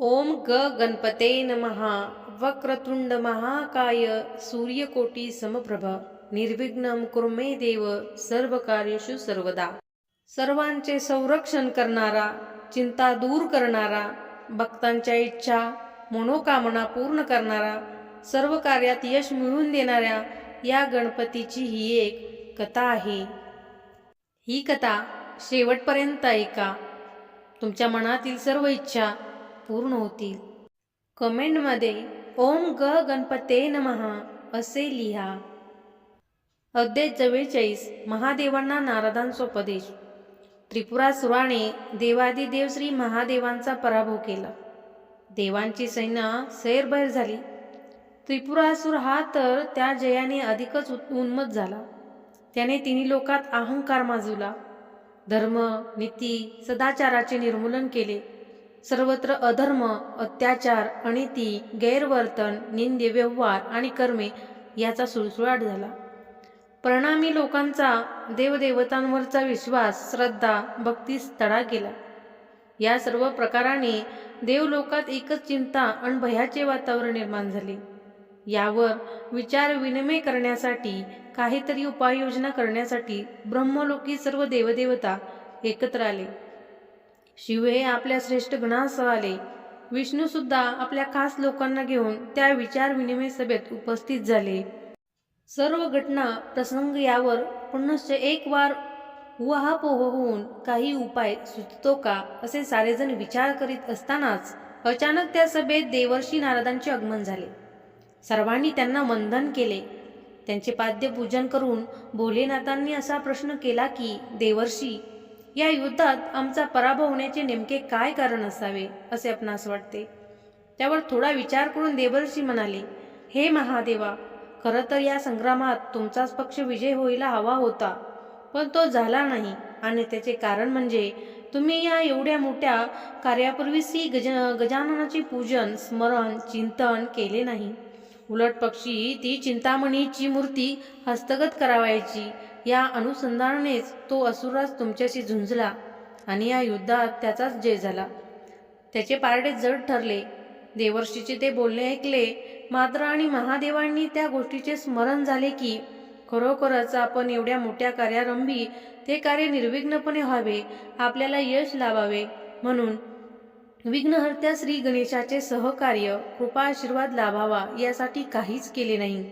ओम ग गणपते नमहा वक्रतुंड महाकाय। सूर्यकोटी समप्रभ। निर्विघ्न कुर्मे देव। सर्व कार्यशु सर्वदा। सर्वांचे संरक्षण करणारा चिंता दूर करणारा भक्तांच्या इच्छा मनोकामना पूर्ण करणारा सर्व कार्यात यश मिळवून देणाऱ्या या गणपतीची ही एक कथा आहे. ही कथा शेवटपर्यंत ऐका. तुमच्या मनातील सर्व इच्छा पूर्ण होतील. कमेंटमध्ये ओम ग गणपते नमहा असे लिहा. अध्याय चव्वेचाळीस महादेवांना नारदांचा उपदेश. त्रिपुरासुराने देवादिदेव श्री महादेवांचा पराभव केला. देवांची सैन्य सैरभैर झाली. त्रिपुरासूर हा तर त्या जयाने अधिकच उत- झाला. त्याने तिन्ही लोकात अहंकार माजवला. धर्म नीती सदाचाराचे निर्मूलन केले. सर्वत्र अधर्म अत्याचार अनिती गैरवर्तन निंदे व्यवहार आणि कर्मे याचा सुळसुळाट झाला. परिणामी लोकांचा देवदेवतांवरचा विश्वास श्रद्धा भक्तीस तडा गेला. या सर्व प्रकाराने देवलोकात एकच चिंता आणि भयाचे वातावरण निर्माण झाले. यावर विचार विनिमय करण्यासाठी काहीतरी उपाययोजना करण्यासाठी ब्रह्मलोकी सर्व देवदेवता एकत्र आले. शिव हे आपल्या श्रेष्ठ गणासह आले विष्णू सुद्धा आपल्या खास लोकांना घेऊन त्या विचार विनिमय सभेत उपस्थित झाले. सर्व घटना प्रसंग यावर पुनश्च एक वार उहापोह होऊन काही उपाय सुचतो का असे सारेजण विचार करीत असतानाच अचानक त्या सभेत देवर्षी नारदांचे आगमन झाले. सर्वांनी त्यांना वंदन केले. त्यांचे पाद्यपूजन करून भोलेनाथांनी असा प्रश्न केला की देवर्षी या युद्धात आमचा पराभव होण्याचे नेमके काय कारण असावे असे आपणास वाटते. त्यावर थोडा विचार करून देवर्षी म्हणाले हे महादेवा खरं तर या संग्रामात तुमचाच पक्ष विजय व्हायला हवा होता पण तो झाला नाही. आणि त्याचे कारण म्हणजे तुम्ही या एवढ्या मोठ्या कार्यापूर्वी श्री गज गजाननाचे पूजन स्मरण चिंतन केले नाही. उलट पक्षी ती चिंतामणीची मूर्ती हस्तगत करावायची या अनुसंधानानेच तो असुरास तुमच्याशी झुंजला आणि या युद्धात त्याचाच जय झाला. त्याचे पारडे जड ठरले. देवर्षीचे ते बोलणे ऐकले. मात्र आणि महादेवांनी त्या गोष्टीचे स्मरण झाले की खरोखरच आपण एवढ्या मोठ्या कार्यारंभी ते कार्य निर्विघ्नपणे व्हावे आपल्याला यश लावावे म्हणून विघ्नहर्त्या श्री गणेशाचे सहकार्य कृपा आशीर्वाद लाभावा यासाठी काहीच केले नाही.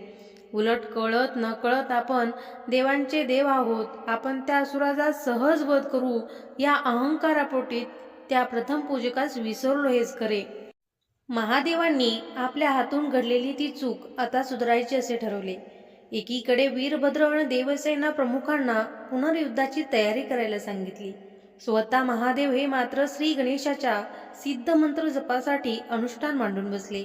उलट कळत नकळत आपण देवांचे देव आहोत. आपण त्या असुराचा सहज वध करू. या अहंकारापोटीत त्या प्रथम पूजकास विसरलो हेच खरे. महादेवांनी आपल्या हातून घडलेली ती चूक आता सुधारायची असे ठरवले. एकीकडे वीरभद्र आणि देवसेना प्रमुखांना पुनर्युद्धाची तयारी करायला सांगितली. स्वतः महादेव हे मात्र श्री गणेशाच्या सिद्ध मंत्र जपासाठी अनुष्ठान मांडून बसले.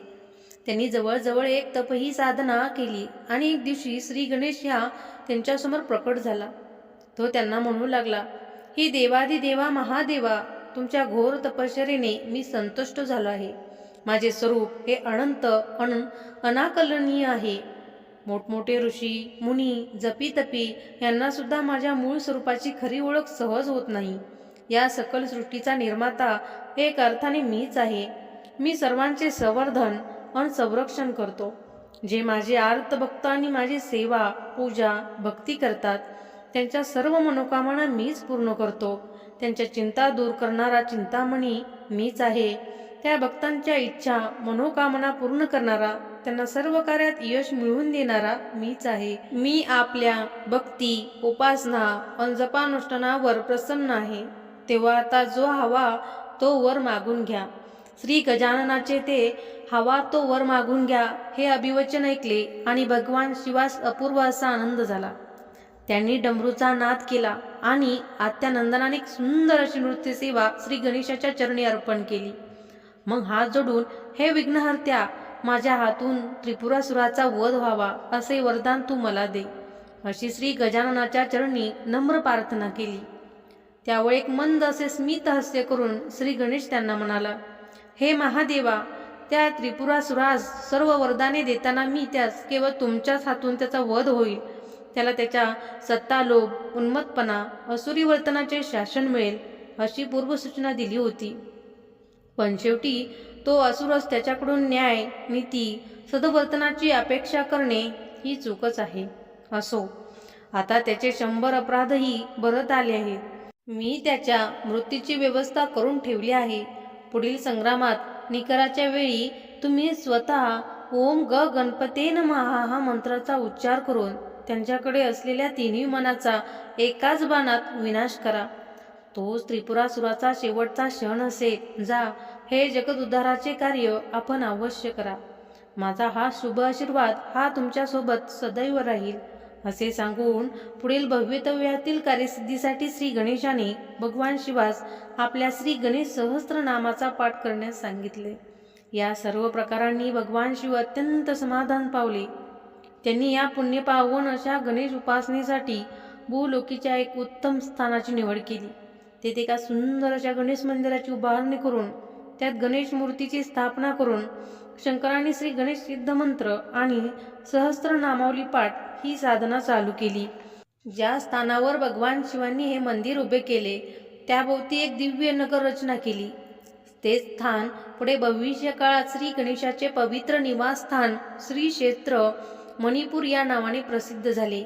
त्यांनी जवळजवळ एक तप ही साधना केली आणि एक दिवशी श्री गणेश ह्या त्यांच्यासमोर प्रकट झाला. तो त्यांना म्हणू लागला हे देवादी देवा महादेवा तुमच्या घोर तपश्चरेने मी संतुष्ट झालो आहे. माझे स्वरूप हे अनंत अन अनाकलनीय आहे. मोठमोठे ऋषी मुनी जपी तपी यांना सुद्धा माझ्या मूळ स्वरूपाची खरी ओळख सहज होत नाही. या सकल सृष्टीचा निर्माता एक अर्थाने मीच आहे. मी सर्वांचे संवर्धन आणि संरक्षण करतो. जे माझे आर्तभक्त आणि माझी सेवा पूजा भक्ती करतात त्यांच्या सर्व मनोकामना मीच पूर्ण करतो. त्यांच्या चिंता दूर करणारा चिंतामणी मीच आहे. त्या भक्तांच्या इच्छा मनोकामना पूर्ण करणारा त्यांना सर्व कार्यात यश मिळवून देणारा मीच आहे. मी आपल्या भक्ती उपासना आणि जपानुष्ठानावर प्रसन्न आहे. तेव्हा आता जो हवा तो वर मागून घ्या. श्री गजाननाचे ते हवा तो वर मागून घ्या हे अभिवचन ऐकले आणि भगवान शिवास अपूर्व असा आनंद झाला. त्यांनी डमरूचा नाद केला आणि आत्यानंदनाने एक सुंदर अशी नृत्यसेवा श्री गणेशाच्या चरणी अर्पण केली. मग हात जोडून हे विघ्नहर्त्या माझ्या हातून त्रिपुरासुराचा वध व्हावा असे वरदान तू मला दे. अशी श्री गजाननाच्या चरणी नम्र प्रार्थना केली. त्यावेळी एक मंद असे स्मित हास्य करून श्री गणेश त्यांना म्हणाला हे महादेवा त्या त्रिपुरासुरास सर्व वरदाने देताना मी त्यास केवळ तुमच्याच हातून त्याचा वध होईल. त्याला त्याच्या सत्तालोभ उन्मत्तपणा असुरी वर्तनाचे शासन मिळेल अशी पूर्वसूचना दिली होती. पण शेवटी तो असुरस त्याच्याकडून न्याय नीती सदवर्तनाची अपेक्षा करणे ही चूकच आहे. असो आता त्याचे शंभर अपराधही भरत आले आहेत. मी त्याच्या मृत्यूची व्यवस्था करून ठेवली आहे. पुढील संग्रामात निकराच्या वेळी तुम्ही स्वतः ओम ग गणपते महा हा मंत्राचा उच्चार करून त्यांच्याकडे असलेल्या तिन्ही मनाचा एकाच बाणात विनाश करा. तोच त्रिपुरासुराचा शेवटचा क्षण असे जा. हे जगदुद्धाराचे कार्य आपण अवश्य करा. माझा हा शुभ आशीर्वाद हा तुमच्यासोबत सदैव राहील. असे सांगून पुढील भव्यतव्यातील कार्यसिद्धीसाठी श्री गणेशाने भगवान शिवास आपल्या श्री गणेश सहस्त्रनामाचा पाठ करण्यास सांगितले. या सर्व प्रकारांनी भगवान शिव अत्यंत समाधान पावले. त्यांनी या पुण्यपावन अशा गणेश उपासनेसाठी भूलोकीच्या एक उत्तम स्थानाची निवड केली. तेथे एका सुंदर अशा गणेश मंदिराची उभारणी करून त्यात गणेश मूर्तीची स्थापना करून शंकरांनी श्री गणेश सिद्ध मंत्र आणि सहस्त्र नामावली पाठ ही साधना चालू केली. ज्या स्थानावर भगवान शिवांनी हे मंदिर उभे केले त्याभोवती एक दिव्य नगर रचना केली. ते स्थान पुढे भविष्य काळात श्री गणेशाचे पवित्र निवासस्थान श्री क्षेत्र मणिपूर या नावाने प्रसिद्ध झाले.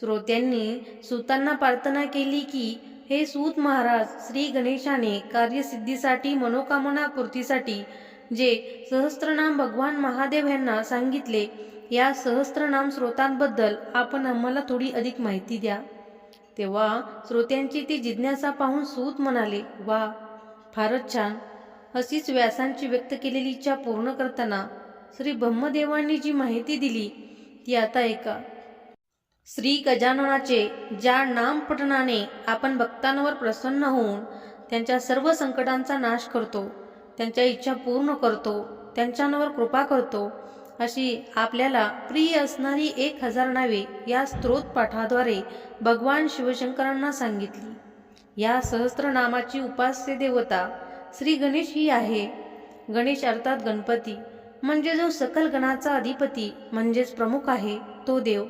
श्रोत्यांनी सुतांना प्रार्थना केली की हे सूत महाराज श्री गणेशाने कार्यसिद्धीसाठी मनोकामना पूर्तीसाठी जे सहस्त्रनाम भगवान महादेव यांना सांगितले या सहस्त्रनाम स्रोतांबद्दल आपण आम्हाला थोडी अधिक माहिती द्या. तेव्हा श्रोत्यांची ती जिज्ञासा पाहून सूत म्हणाले वा फारच छान. अशीच व्यासांची व्यक्त केलेली इच्छा पूर्ण करताना श्री ब्रह्मदेवांनी जी माहिती दिली ती आता ऐका. श्री गजाननाचे ज्या नामपठणाने आपण भक्तांवर प्रसन्न होऊन त्यांच्या सर्व संकटांचा नाश करतो त्यांच्या इच्छा पूर्ण करतो त्यांच्यावर कृपा करतो अशी आपल्याला प्रिय असणारी एक हजार नावे या स्तोत्र पाठाद्वारे भगवान शिवशंकरांना सांगितली. या सहस्त्रनामाची उपास्य देवता श्री गणेश ही आहे. गणेश अर्थात गणपती म्हणजे जो सकल गणाचा अधिपती म्हणजेच प्रमुख आहे तो देव.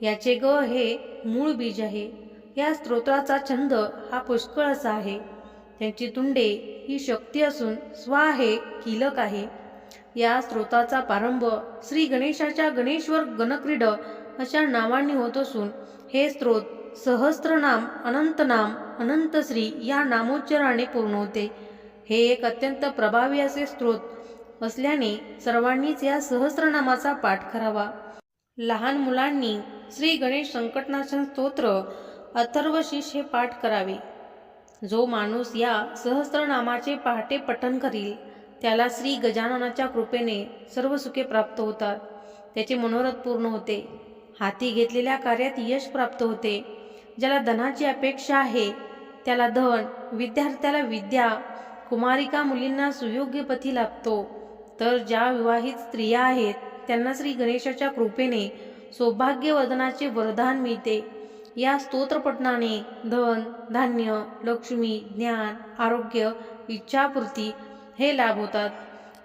याचे ग हे मूळ बीज आहे. या स्तोत्राचा छंद हा पुष्कळ असा आहे. त्यांची तुंडे ही शक्ती असून स्वा हे किलक आहे. या स्रोताचा प्रारंभ श्री गणेशाच्या गणेश्वर गणक्रीड अशा नावांनी होत असून हे स्रोत सहस्त्रनाम अनंतनाम अनंतश्री या नामोच्चाराने पूर्ण होते. हे एक अत्यंत प्रभावी असे स्रोत असल्याने सर्वांनीच या सहस्त्रनामाचा पाठ करावा. लहान मुलांनी श्री गणेश संकटनाशन स्तोत्र अथर्वशीष हे पाठ करावे. जो माणूस या सहस्त्रनामाचे पहाटे पठण करील त्याला श्री गजाननाच्या कृपेने सर्व सुखे प्राप्त होतात. त्याचे मनोरथ पूर्ण होते. हाती घेतलेल्या कार्यात यश प्राप्त होते. ज्याला धनाची अपेक्षा आहे त्याला धन विद्यार्थ्याला विद्या कुमारिका मुलींना सुयोग्य पती लाभतो. तर ज्या विवाहित स्त्रिया आहेत त्यांना श्री गणेशाच्या कृपेने सौभाग्यवर्धनाचे वरदान मिळते. या स्तोत्रपठणाने धन धान्य लक्ष्मी ज्ञान आरोग्य इच्छापूर्ती हे लाभ होतात.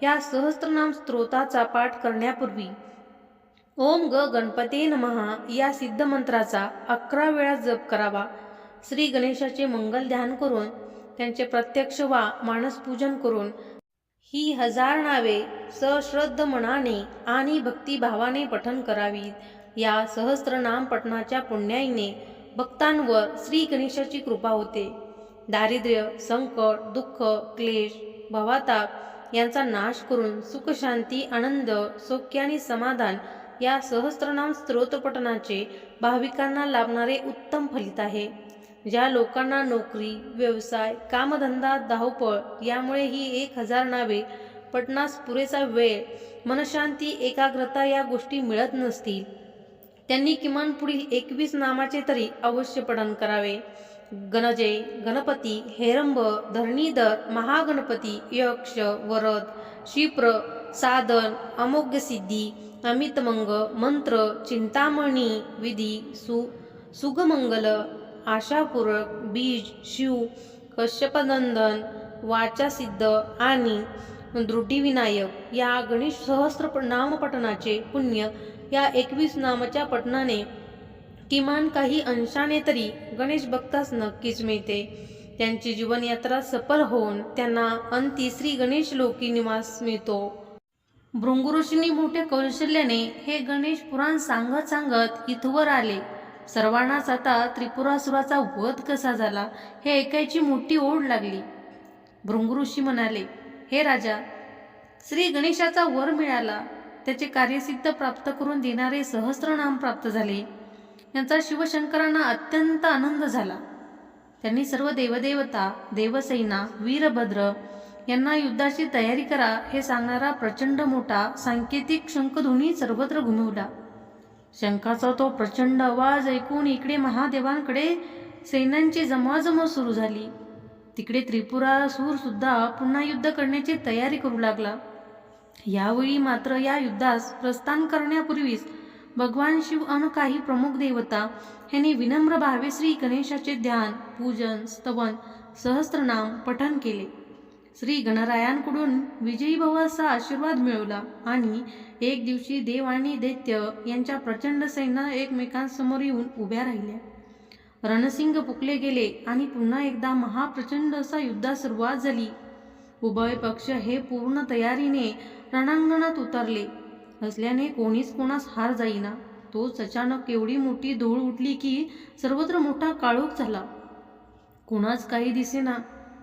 या सहस्त्रनाम स्तोत्राचा पाठ करण्यापूर्वी ओम ग गणपते नमहा या सिद्ध मंत्राचा अकरा वेळा जप करावा. श्री गणेशाचे मंगल ध्यान करून त्यांचे प्रत्यक्ष वा मानसपूजन करून ही हजार नावे सश्रद्ध मनाने आणि भक्तिभावाने पठन करावीत. या सहस्त्रनाम पठणाच्या पुण्याईने भक्तांवर श्री गणेशाची कृपा होते. दारिद्र्य संकट दुःख क्लेश भवाताप यांचा नाश करून सुखशांती आनंद सौख्य आणि समाधान या सहस्त्रनाम स्तोत्रपठणाचे भाविकांना लाभणारे उत्तम फलित आहे. ज्या लोकांना नोकरी व्यवसाय कामधंदा धावपळ यामुळे ही एक हजार नावे पटनास पुरेसा वेळ मनशांती एकाग्रता या गोष्टी मिळत नसतील. त्यांनी किमान पुढील एकवीस नामाचे तरी अवश्य पठण करावे. गणजे गणपती हेरंब धरणीधर महागणपती यक्ष वरद क्षिप्र साधन अमोघ्य सिद्धी अमितमंग मंत्र चिंतामणी विधी सु सुगमंगल आशापूरक बीज शिव कश्यपनंदन वाचासिद्ध आणि दृढीविनायक या गणेश सहस्त्र नामपठणाचे पुण्य या एकवीस नामाच्या पठणाने किमान काही अंशाने तरी गणेश भक्तास नक्कीच मिळते. त्यांची जीवनयात्रा सफल होऊन त्यांना अंती श्री गणेश लोकी निवास मिळतो. भृंगऋषींनी मोठ्या कौशल्याने हे गणेश पुराण सांगत सांगत इथवर आले. सर्वांनाच आता त्रिपुरासुराचा वध कसा झाला हे ऐकायची मोठी ओढ लागली. भृंगऋषी म्हणाले हे राजा श्री गणेशाचा वर मिळाला. त्याचे कार्यसिद्ध प्राप्त करून देणारे सहस्रनाम प्राप्त झाले. यांचा शिवशंकरांना अत्यंत आनंद झाला. त्यांनी सर्व देवदेवता देवसेना वीरभद्र यांना युद्धाची तयारी करा हे सांगणारा प्रचंड मोठा सांकेतिक शंखध्वनी सर्वत्र घुमवला. शंखाचा तो प्रचंड आवाज ऐकून इकडे महादेवांकडे सैन्यांची जमाजमा सुरू झाली. तिकडे त्रिपुरासूर सुद्धा पुन्हा युद्ध करण्याची तयारी करू लागला. यावेळी मात्र या युद्धास प्रस्थान करण्यापूर्वीच भगवान शिव अन काही प्रमुख देवता यांनी विनम्र भावे श्री गणेशाचे ध्यान पूजन स्तवन सहस्त्रनाम पठन केले. श्री गणरायांकडून विजयी भव असा आशीर्वाद मिळवला आणि एक दिवशी देव आणि दैत्य यांच्या प्रचंड सैन्य एकमेकांसमोर येऊन उभ्या राहिल्या. रणसिंग पुकले गेले आणि पुन्हा एकदा महाप्रचंड असा युद्धास सुरुवात झाली. उभय पक्ष हे पूर्ण तयारीने रणांगणात उतरले. असल्याने कोणीच कोणास हार जाईना. तोच अचानक एवढी मोठी धूळ उठली की सर्वत्र मोठा काळोख झाला. कोणाच काही दिसेना.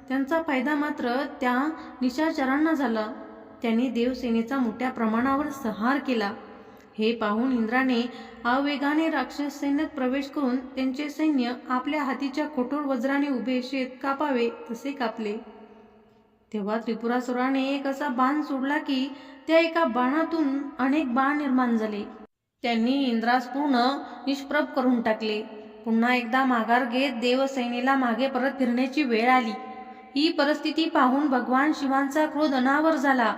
त्यांचा फायदा मात्र त्या निशाचरांना झाला. त्यांनी देवसेनेचा मोठ्या प्रमाणावर संहार केला. हे पाहून इंद्राने आवेगाने राक्षस सैन्यात प्रवेश करून त्यांचे सैन्य आपल्या हातीच्या कठोर वज्राने उभे शेत कापावे तसे कापले. तेव्हा त्रिपुरासुराने एक असा बाण सोडला की त्या एका बाणातून अनेक बाण निर्माण झाले. त्यांनी इंद्रास पूर्ण निष्प्रभ करून टाकले. पुन्हा एकदा माघार घेत देवसेनेला मागे परत फिरण्याची वेळ आली. ही परिस्थिती पाहून भगवान शिवांचा क्रोध अनावर झाला.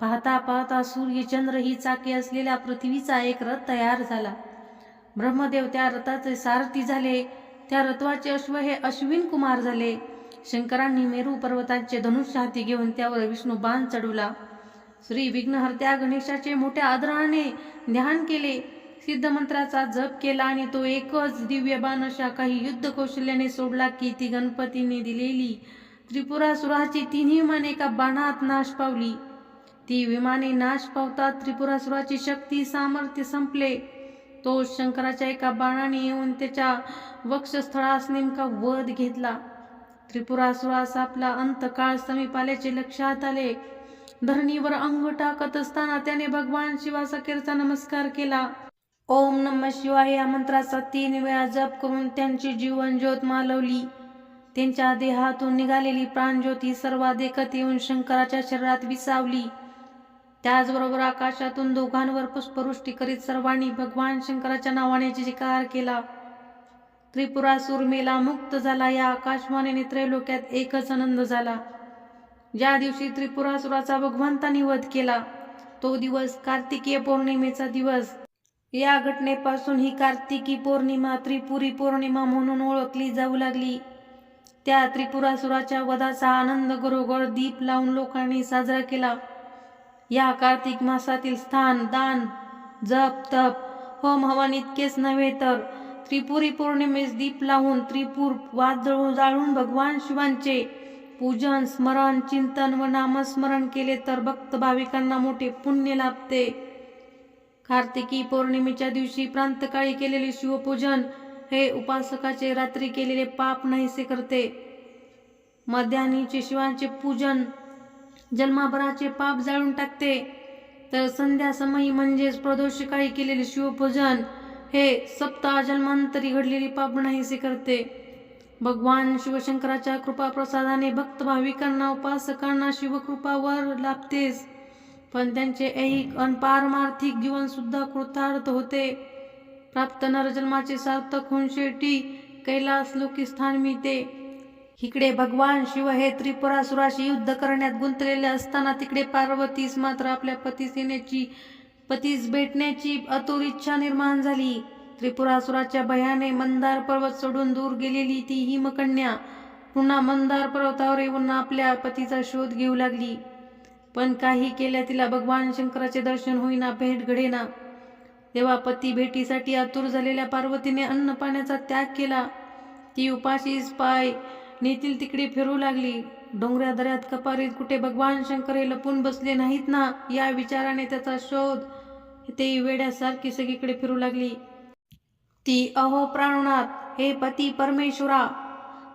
पाहता पाहता सूर्यचंद्र ही चाके असलेल्या पृथ्वीचा एक रथ तयार झाला. ब्रह्मदेव त्या रथाचे सारथी झाले. त्या रथवाचे अश्व हे अश्विन कुमार झाले. शंकरांनी मेरू पर्वताचे धनुष्य हाती घेऊन त्यावर विष्णू बाण चढवला. श्री विघ्नहर्त्या गणेशाचे मोठ्या आदराने ध्यान केले. सिद्धमंत्राचा जप केला आणि तो एकच दिव्य बाण अशा काही युद्ध कौशल्याने सोडला की ती गणपतीने दिलेली त्रिपुरासुराची तिन्ही विमाने एका बाणात नाश पावली. ती विमाने नाश पावतात त्रिपुरासुराची शक्ती सामर्थ्य संपले. तो शंकराच्या एका बाणाने येऊन त्याच्या वक्षस्थळास नेमका वध घेतला. त्रिपुरासुरास आपला अंतकाळ समीप आल्याचे लक्षात आले. धरणीवर अंग टाकत असताना त्याने भगवान शिवासखेरचा नमस्कार केला. ओम नम शिवाय या मंत्राचा तीन वेळा जप करून त्यांची जीवन ज्योत मालवली. त्यांच्या देहातून निघालेली प्राणज्योती सर्वात एकत येऊन शंकराच्या शरीरात विसावली. त्याचबरोबर आकाशातून दोघांवर पुष्पवृष्टी करीत सर्वांनी भगवान शंकराच्या नावाने जयकार केला. त्रिपुरासूर मेला मुक्त झाला. या आकाशवाणीने त्रैलोक्यात एकच आनंद झाला. ज्या दिवशी त्रिपुरासुराचा भगवंतानी वध केला तो दिवस कार्तिकीय पौर्णिमेचा दिवस. या घटनेपासून ही कार्तिकी पौर्णिमा त्रिपुरी पौर्णिमा म्हणून ओळखली जाऊ लागली. त्या त्रिपुरासुराच्या वधाचा आनंद घरोघर दीप लावून लोकांनी साजरा केला. या कार्तिक मासातील स्थान दान जप तप होम हवन इतकेच नव्हे तर त्रिपुरी पौर्णिमेस दीप लावून त्रिपूर वाद जळून जाळून भगवान शिवांचे पूजन स्मरण चिंतन व नामस्मरण केले तर भक्त भाविकांना मोठे पुण्य लाभते. कार्तिकी पौर्णिमेच्या दिवशी प्रांतकाळी केलेले शिवपूजन हे उपासकाचे रात्री केलेले पाप नाहीसे करते. मध्यान्हीचे शिवांचे पूजन जन्माभराचे पाप जाळून टाकते. तर संध्यासमयी म्हणजेच प्रदोषकाळी केलेले शिवपूजन हे सप्ताह जन्मांतरी घडलेली पाप नाहीसे करते. भगवान शिवशंकराच्या कृपा प्रसादाने भक्त भाविकांना उपासकांना शिवकृपावर लाभतेस. पण त्यांचे ऐहिक अनपारमार्थिक जीवन सुद्धा कृतार्थ होते. प्राप्त नरजन्माचे सार्थक होऊन शेवटी कैलास लोकी स्थान मिळते. इकडे भगवान शिव हे त्रिपुरासुराशी युद्ध करण्यात गुंतलेले असताना तिकडे पार्वतीस मात्र आपल्या पतीस येण्याची पतीस भेटण्याची अतुर इच्छा निर्माण झाली. त्रिपुरासुराच्या भयाने मंदार पर्वत सोडून दूर गेलेली ती हिमकन्या पुन्हा मंदार पर्वतावर येऊन आपल्या पतीचा शोध घेऊ लागली. पण काही केल्या तिला भगवान शंकराचे दर्शन होईना भेट घडेना. तेव्हा पती भेटीसाठी आतुर झालेल्या पार्वतीने अन्न पाण्याचा त्याग केला. ती उपाशीच पाय नेतील तिकडे फिरू लागली. डोंगऱ्या दऱ्यात कपारीत कुठे भगवान शंकर हे लपून बसले नाहीत ना या विचाराने त्याचा शोध ते वेड्यासारखी सगळीकडे फिरू लागली. ती अहो प्राणनाथ हे पती परमेश्वरा.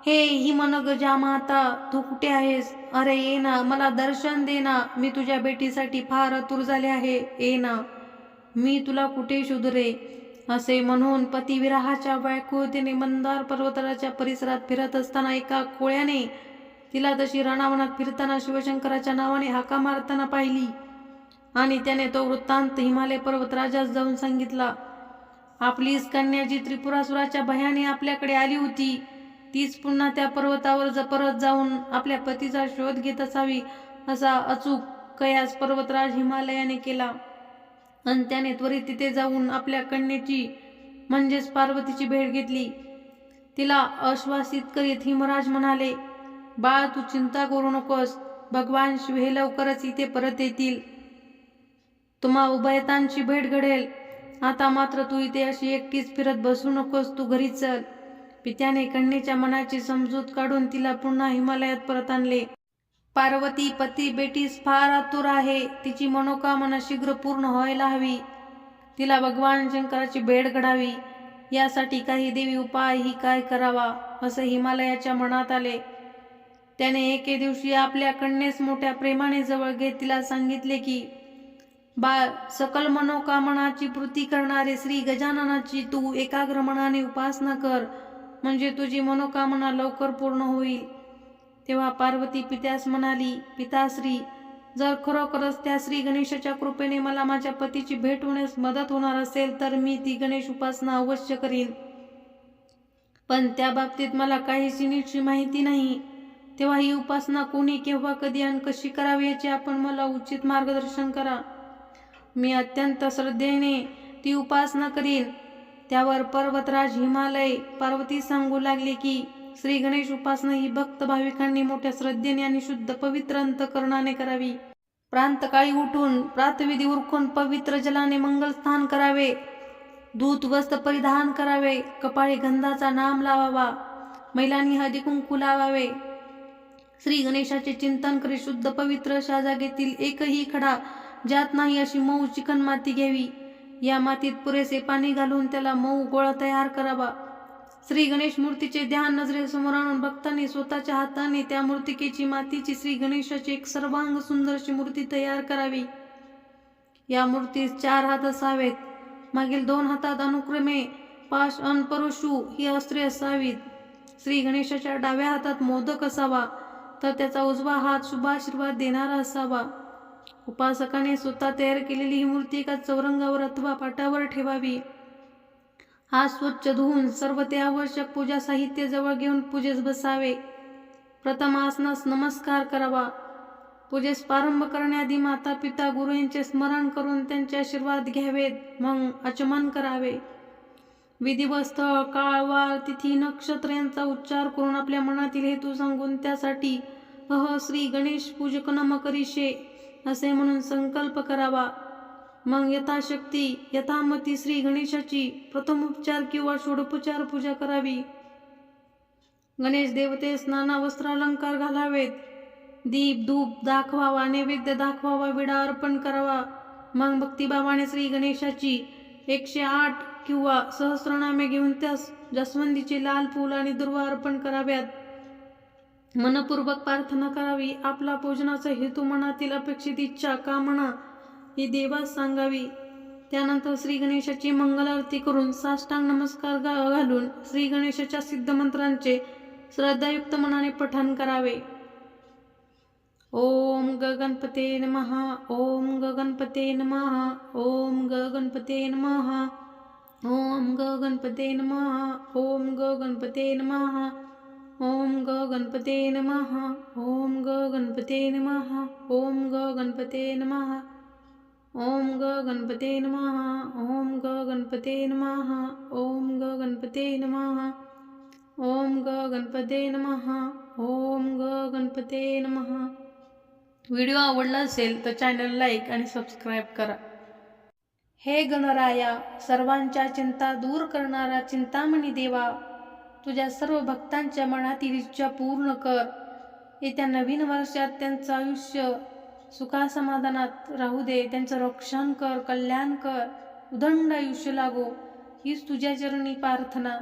हे हिमनगजा माता तू कुठे आहेस? अरे ये ना मला दर्शन दे ना. मी तुझ्या बेटीसाठी फार आतुर झाले आहे. ये ना मी तुला कुठे शुधरे रे असे म्हणून पतिविराहाच्या व्याकुळतेने मंदार पर्वतराच्या परिसरात फिरत असताना एका कोळ्याने तिला तशी रणावनात फिरताना शिवशंकराच्या नावाने हाका मारताना पाहिली. आणि त्याने तो वृत्तांत हिमालय पर्वतराजास जाऊन सांगितला आपलीच कन्या जी त्रिपुरासुराच्या भयाने आपल्याकडे आली होती. तीच पुन्हा त्या पर्वतावर ज परत जाऊन आपल्या पतीचा शोध घेत असावी असा अचूक कयास पर्वतराज हिमालयाने केला. आणि त्याने त्वरित तिथे जाऊन आपल्या कन्येची म्हणजेच पार्वतीची भेट घेतली. तिला आश्वासित करीत हिमराज म्हणाले बाळ तू चिंता करू नकोस. भगवान शिव हे लवकरच इथे परत येतील. तुम्हा उभयतांची भेट घडेल. आता मात्र तू इथे अशी एकटीच फिरत बसू नकोस तू घरी चल. पित्याने कन्येच्या मनाची समजूत काढून तिला पुन्हा हिमालयात परत आणले. पार्वती पती बेटीस फार आतुर आहे. तिची मनोकामना शीघ्र पूर्ण व्हायला हवी. तिला भगवान शंकराची भेट घडावी. यासाठी काही देवी उपाय ही काय करावा असं हिमालयाच्या मनात आले. त्याने एके दिवशी आपल्या कन्येस मोठ्या प्रेमाने जवळ घेत तिला सांगितले की बाळ सकल मनोकामनाची पूर्ती करणारे श्री गजाननाची तू एकाग्र मनाने उपासना कर म्हणजे तुझी मनोकामना लवकर पूर्ण होईल. तेव्हा पार्वती पित्यास म्हणाली पिताश्री जर खरोखरच त्या श्री गणेशाच्या कृपेने मला माझ्या पतीची भेट होण्यास मदत होणार असेल तर मी ती गणेश उपासना अवश्य करीन. पण त्या बाबतीत मला काहीशी नीटची माहिती नाही. तेव्हा ही उपासना कोणी केव्हा कधी आणि कशी करावी याचे आपण मला उचित मार्गदर्शन करा. मी अत्यंत श्रद्धेने ती उपासना करीन. त्यावर पर्वतराज हिमालय पार्वती सांगू लागले की श्री गणेश उपासना ही भक्त भाविकांनी मोठ्या श्रद्धेने आणि शुद्ध पवित्र अंतकरणाने करावी. प्रांतकाळी उठून प्रातविधी उरकून पवित्र जलाने मंगलस्थान करावे. दूत वस्त्र परिधान करावे. कपाळी गंधाचा नाम लावावा. महिलांनी हळदी कुंकू लावावे. श्री गणेशाचे चिंतन करी शुद्ध पवित्र अशा जागेतील एकही खडा ज्यात नाही अशी मऊ चिकन माती घ्यावी. या मातीत पुरेसे पाणी घालून त्याला मऊ गोळा तयार करावा. श्री गणेश मूर्तीचे ध्यान नजरेसमोर आणून भक्तांनी स्वतःच्या हाताने त्या मूर्तिकेची मातीची श्री गणेशाची एक सर्वांग सुंदरशी मूर्ती तयार करावी. या मूर्तीस चार हात असावेत. मागील दोन हातात अनुक्रमे पाश अन परशु ही अस्त्रे असावीत. श्री गणेशाच्या डाव्या हातात मोदक असावा तर त्याचा उजवा हात शुभाशीर्वाद देणारा असावा. उपासकाने स्वतः तयार केलेली ही मूर्ती एका चौरंगावर अथवा पाटावर ठेवावी. हा स्वच्छ धुवून सर्व ते आवश्यक पूजा साहित्य जवळ घेऊन पूजेस बसावे. प्रथम आसनास नमस्कार करावा. पूजेस प्रारंभ करण्याआधी माता पिता गुरु यांचे स्मरण करून त्यांचे आशीर्वाद घ्यावेत मग आचमन करावे. विधिवत स्थळ काळ वार तिथी नक्षत्र यांचा उच्चार करून आपल्या मनातील हेतू सांगून त्यासाठी अह श्री गणेश पूजक नम करीशे असे म्हणून संकल्प करावा. मग यथाशक्ती यथामती श्री गणेशाची प्रथमोपचार किंवा षोडोपचार पूजा करावी. गणेश देवतेस नाना वस्त्रालंकार घालावेत. दीप धूप दाखवावा नैवेद्य दाखवावा विडा अर्पण करावा. मग भक्तिभावाने श्री गणेशाची एकशे आठ किंवा सहस्रनामे घेऊन त्यास जसवंदीचे लाल फूल आणि दुर्वा अर्पण कराव्यात. मनपूर्वक प्रार्थना करावी. आपला पूजनाचा हेतू मनातील अपेक्षित इच्छा कामना ही देवास सांगावी. त्यानंतर श्री गणेशाची मंगल आरती करून साष्टांग नमस्कार घालून श्री गणेशाच्या सिद्ध मंत्रांचे श्रद्धायुक्त मनाने पठण करावे. ओम ग गणपते महा ओम ग गणपते महा ओम ग गणपते महा ओम ग गणपते महा ओम ग गणपते महा ओम ग गणपते नमः। ओम ग गणपते नमः। ओम ग गणपते नमः। ओम ग गणपते नमः। ओम ग गणपते नमः। ओम ग गणपते नमः। ओम ग गणपते नमः। ओम ग गणपते नमः। व्हिडिओ आवडला असेल तर चॅनल लाईक आणि सबस्क्राईब करा. हे गणराया सर्वांच्या चिंता दूर करणारा चिंतामणी देवा तुझ्या सर्व भक्तांच्या मनातील इच्छा पूर्ण कर. येत्या नवीन वर्षात त्यांचं आयुष्य सुखासमाधानात राहू दे. त्यांचं रक्षण कर कल्याण कर. उदंड आयुष्य लागो. हीच तुझ्या चरणी प्रार्थना.